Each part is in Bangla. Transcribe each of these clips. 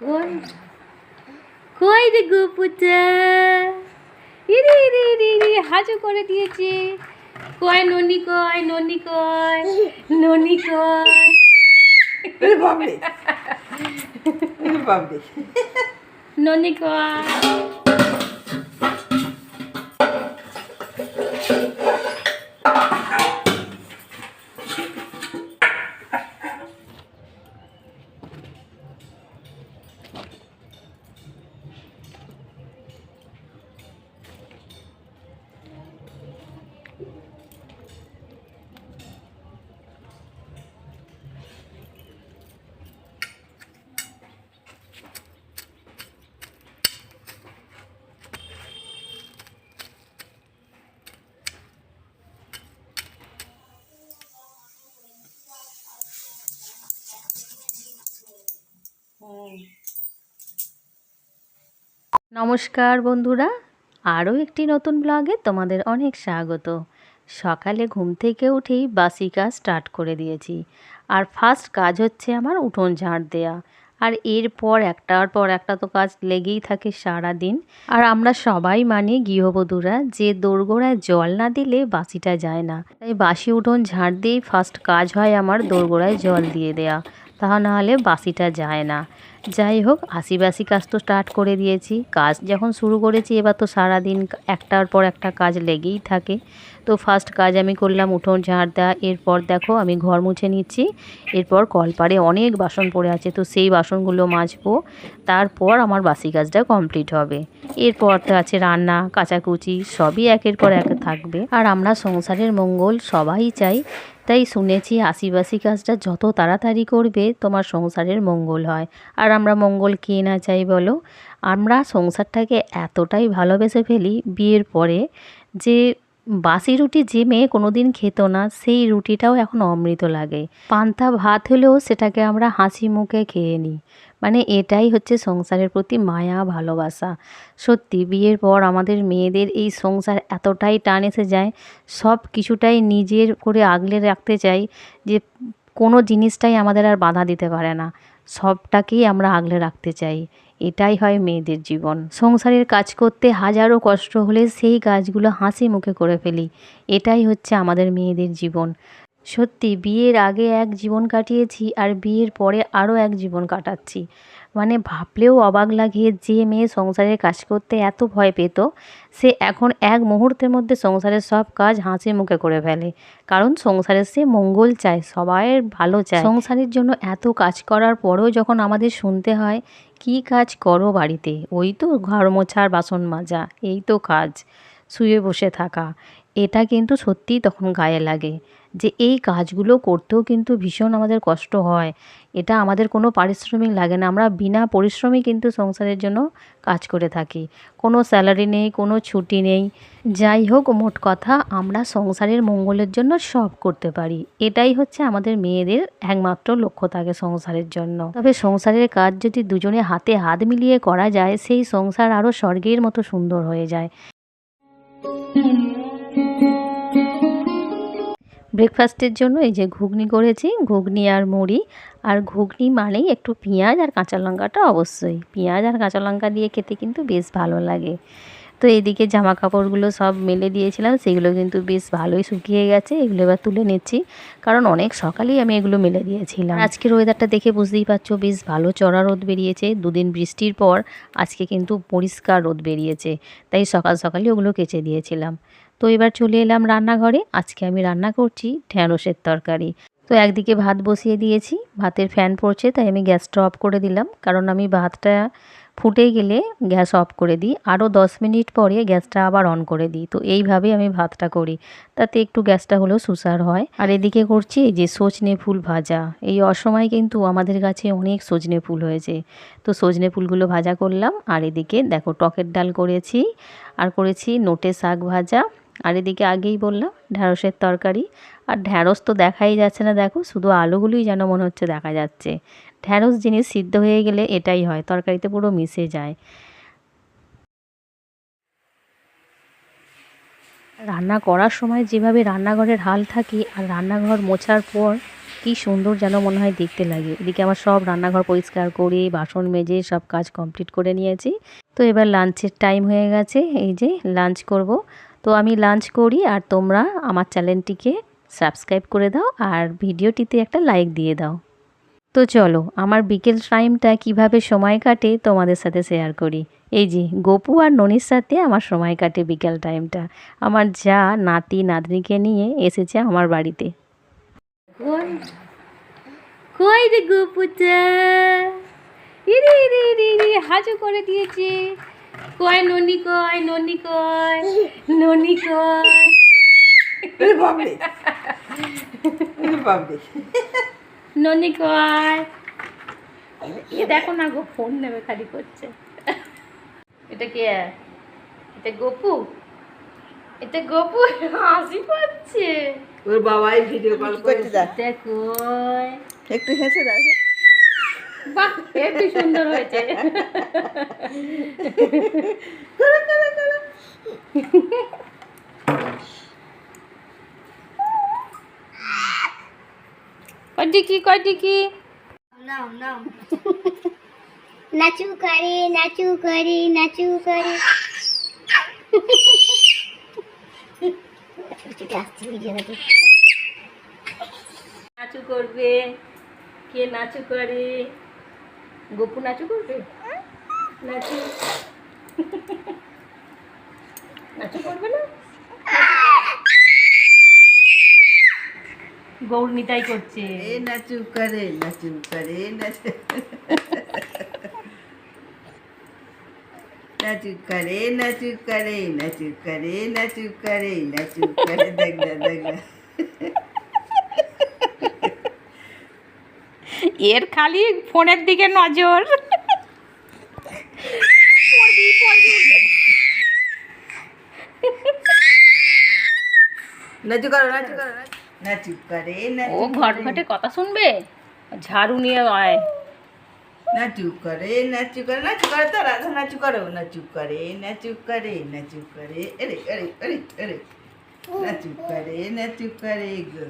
কই কই রে গুপুটা ইরি ইরি ইরি ইরি হাজু করে দিয়েছে কয় ননি কয় ননি কয় ননি কয় ননি কয় নমস্কার বন্ধুরা, আরও একটি নতুন ব্লগে তোমাদের অনেক স্বাগত। সকালে ঘুম থেকে উঠেই বাসি কাজ স্টার্ট করে দিয়েছি। আর ফার্স্ট কাজ হচ্ছে আমার উঠোন ঝাড় দেয়া। আর এরপর একটার পর একটা তো কাজ লেগেই থাকে সারা দিন আর আমরা সবাই মানি গৃহবধূরা, যে দোরগোড়ায় জল না দিলে বাসিটা যায় না। তাই বাসি উঠোন ঝাড় দিয়েই ফার্স্ট কাজ হয় আমার দোরগোড়ায় জল দিয়ে দেয়া। তা নাহলে বাসিটা যায় না। যাই হোক আশি বাসি কাজ তো স্টার্ট করে দিয়েছি। কাজ যখন শুরু করেছি, এবার তো সারাদিন একটার পর একটা কাজ লেগেই থাকে। তো ফার্স্ট কাজ আমি করলাম উঠোন, ঝাড় দেওয়া। এরপর দেখো, আমি ঘর মুছে নিচ্ছি। এরপর কলপাড়ে অনেক বাসন পড়ে আছে, তো সেই বাসনগুলো মাজবো। তারপর আমার বাসি কাজটা কমপ্লিট হবে। এরপর তো আছে রান্না, কাচাকুচি, সবই একের পর এক থাকবে। আর আমরা সংসারের মঙ্গল সবাই চাই। তাই শুনেছি আশিবাসী কাজটা যত তাড়াতাড়ি করবে, তোমার সংসারের মঙ্গল হয়। আর আমরা মঙ্গল কে না চাই বলো? আমরা সংসারটাকে এতটাই ভালোবেসে ফেলি বিয়ের পরে যে বাসি রুটি যে মেয়ে কোনো দিন খেত না, সেই রুটিটাও এখন অমৃত লাগে। পান্তা ভাত হলেও সেটাকে আমরা হাসি মুখে খেয়ে নিই। মানে এটাই হচ্ছে সংসারের প্রতি মায়া, ভালোবাসা। সত্যি, বিয়ের পর আমাদের মেয়েদের এই সংসার এতটাই টান এসে যায়, সব কিছুটাই নিজের করে আগলে রাখতে চাই যে কোনো জিনিসটাই আমাদের আর বাধা দিতে পারে না। সবটাকেই আমরা আগলে রাখতে চাই। এটাই হয় মেয়েদের জীবন। সংসারের কাজ করতে হাজারো কষ্ট হলে সেই কাজগুলো হাসি মুখে করে ফেলি। এটাই হচ্ছে আমাদের মেয়েদের জীবন। সত্যি, বিয়ের আগে এক জীবন কাটিয়েছি আর বিয়ের পরে আরও এক জীবন কাটাচ্ছি। মানে ভাবলেও অবাক লাগে যে মেয়ে সংসারের কাজ করতে এত ভয় পেত, সে এখন এক মুহূর্তের মধ্যে সংসারের সব কাজ হাসি মুখে করে ফেলে। কারণ সংসারের সে মঙ্গল চায় সবাইয়ের ভালো চায়। সংসারের জন্য এত কাজ করার পরেও যখন আমাদের শুনতে হয়, কি কাজ করো বাড়িতে? ওই তো ঘর মোছার বাসন মাজা, এই তো কাজ, শুয়ে বসে থাকা। এটা কিন্তু সত্যিই তখন গায়ে লাগে। যে এই কাজগুলো করতেও কিন্তু ভীষণ আমাদের কষ্ট হয়। এটা আমাদের কোনো পারিশ্রমিক লাগে না। আমরা বিনা পরিশ্রমে কিন্তু সংসারের জন্য কাজ করে থাকি। কোনো স্যালারি নেই, কোনো ছুটি নেই। যাই হোক, মোট কথা আমরা সংসারের মঙ্গলের জন্য সব করতে পারি। এটাই হচ্ছে আমাদের মেয়েদের একমাত্র লক্ষ্য থাকে সংসারের জন্য। তবে সংসারের কাজ যদি দুজনে হাতে হাত মিলিয়ে করা যায়, সেই সংসার আরও স্বর্গের মতো সুন্দর হয়ে যায়। ব্রেকফাস্টের জন্য এই যে ঘুগনি করেছি, ঘুগনি আর মুড়ি। আর ঘুগনি মানেই একটু পেঁয়াজ আর কাঁচা লঙ্কাটা অবশ্যই। পেঁয়াজ আর কাঁচা লঙ্কা দিয়ে খেতে কিন্তু বেশ ভালো লাগে। তো এদিকে জামা কাপড়গুলো সব মেলে দিয়েছিলাম, সেগুলো কিন্তু বেশ ভালোই শুকিয়ে গেছে, এগুলো এবার তুলে নিচ্ছি। কারণ অনেক সকালেই আমি এগুলো মেলে দিয়েছিলাম। আজকের ওয়েদারটা দেখে বুঝতেই পারছ, বেশ ভালো চড়া রোদ বেরিয়েছে। দুদিন বৃষ্টির পর আজকে কিন্তু পরিষ্কার রোদ বেরিয়েছে। তাই সকাল সকালই ওগুলো কেচে দিয়েছিলাম। তো এবার চলে এলাম রান্নাঘরে। আজকে আমি রান্না করছি ঢ্যাঁড়সের তরকারি। তো একদিকে ভাত বসিয়ে দিয়েছি, ভাতের ফ্যান পড়ছে, তাই আমি গ্যাসটা অফ করে দিলাম। কারণ আমি ভাতটা ফুটে গেলে গ্যাস অফ করে দিই। আরও দশ মিনিট পরে গ্যাসটা আবার অন করে দিই। তো এইভাবেই আমি ভাতটা করি। তাতে একটু গ্যাসটা হলেও সুসার হয়। আর এদিকে করছি এই যে সজনে ফুল ভাজা। এই অসময় কিন্তু আমাদের কাছে অনেক সজনে ফুল হয়েছে। তো সজনে ফুলগুলো ভাজা করলাম। আর এদিকে দেখো টকের ডাল করেছি। আর করেছি নোটে শাক ভাজা। আর এদিকে আগেই বললাম, ঢ্যাঁড়সের তরকারি। আর ঢ্যাঁড়স তো দেখাই যাচ্ছে না, দেখো, শুধু আলুগুলোই যেন মনে হচ্ছে দেখা যাচ্ছে। ঢ্যাঁড়স জিনিস সিদ্ধ হয়ে গেলে এটাই হয়, তরকারিতে পুরো মিশে যায়। রান্না করার সময় যেভাবে রান্নাঘরের হাল থাকি আর রান্নাঘর মোছার পর কি সুন্দর যেন মনে হয় দেখতে লাগে। এদিকে আমার সব রান্নাঘর পরিষ্কার করে, বাসন মেজে সব কাজ কমপ্লিট করে নিয়েছি। তো এবার লাঞ্চের টাইম হয়ে গেছে, এই যে লাঞ্চ করব। তো আমি লাঞ্চ করি আর তোমরা আমার চ্যানেলটিকে সাবস্ক্রাইব করে দাও আর ভিডিওটিতে একটা লাইক দিয়ে দাও। তো চলো, আমার বিকেল টাইমটা কীভাবে সময় কাটে তোমাদের সাথে শেয়ার করি। এই যে, গপু আর ননির সাথে আমার সময় কাটে বিকেল টাইমটা আমার যা নাতি, নাতনিকে নিয়ে এসেছে আমার বাড়িতে। কই রে গপুটা? হাজু করে দিয়েছে। কয় ননি কয় ননি কয় ননি কয়। ননি কয়। এ দেখো না গো ফোন নেবে খালি করছে। এটা কে? এটা গপু? এটা গপু? হাসি পাচ্ছে। ওর বাবাই ভিডিও কল করতে যা? দেখো একটু হেসে দাও বাহ একটু সুন্দর হয়েছে। কয়টি কয়টি নাচু করে নাচু করে নাচু করে। নাচু করবে কে নাচু করে? গপু নাচু করবে? নাচু। নাচু করবে না? গৌর নিতাই করছে। এ নাচু করে নাচু করে, নাচু। নাচু করে নাচু করে নাচু করে নাচু করে নাচু করে দেখ না দেখ না এর খালি ফোনের দিকে নজর নাচু করো নাচু করো নাচু করে ও নাচু ঘট ঘটে কথা শুনবে ঝাড়ু নিয়ে আয় নাচু করে নাচু করে নাচু করে তো রাধা নাচু করো নাচু করে নাচু করে নাচু করে আরে আরে আরে আরে নাচু করে নাচু করে গো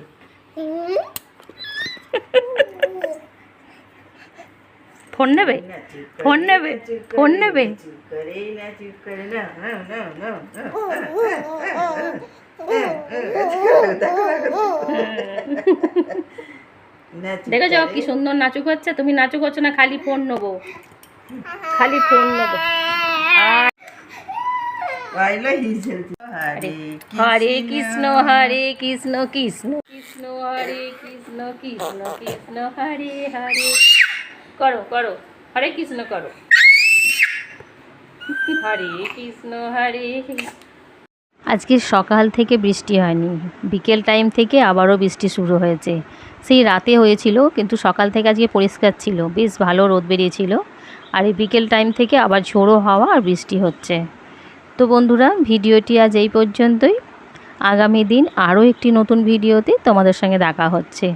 ফোন নেবে ফোন নেবে? ফোন নেবে? দেখেছ করে। কি সুন্দর নাচু করছে তুমি নাচু করছ না খালি ফোন নেব খালি ফোন নেব হরে কৃষ্ণ হরে কৃষ্ণ কৃষ্ণ কৃষ্ণ হরে কৃষ্ণ কৃষ্ণ কৃষ্ণ হরে হরে করো করো। হরে কৃষ্ণ করো। হরে কৃষ্ণ, হরে আজকে সকাল থেকে বৃষ্টি হয়নি। বিকেল টাইম থেকে আবারও বৃষ্টি শুরু হয়েছে। সেই রাতে হয়েছিল, কিন্তু সকাল থেকে আজকে পরিষ্কার ছিল। বেশ ভালো রোদ বেরিয়েছিল। আর এই বিকেল টাইম থেকে আবার ঝোড়ো হাওয়া আর বৃষ্টি হচ্ছে। তো বন্ধুরা, ভিডিওটি আজ এই পর্যন্তই। আগামী দিন আরও একটি নতুন ভিডিওতে তোমাদের সঙ্গে দেখা হচ্ছে।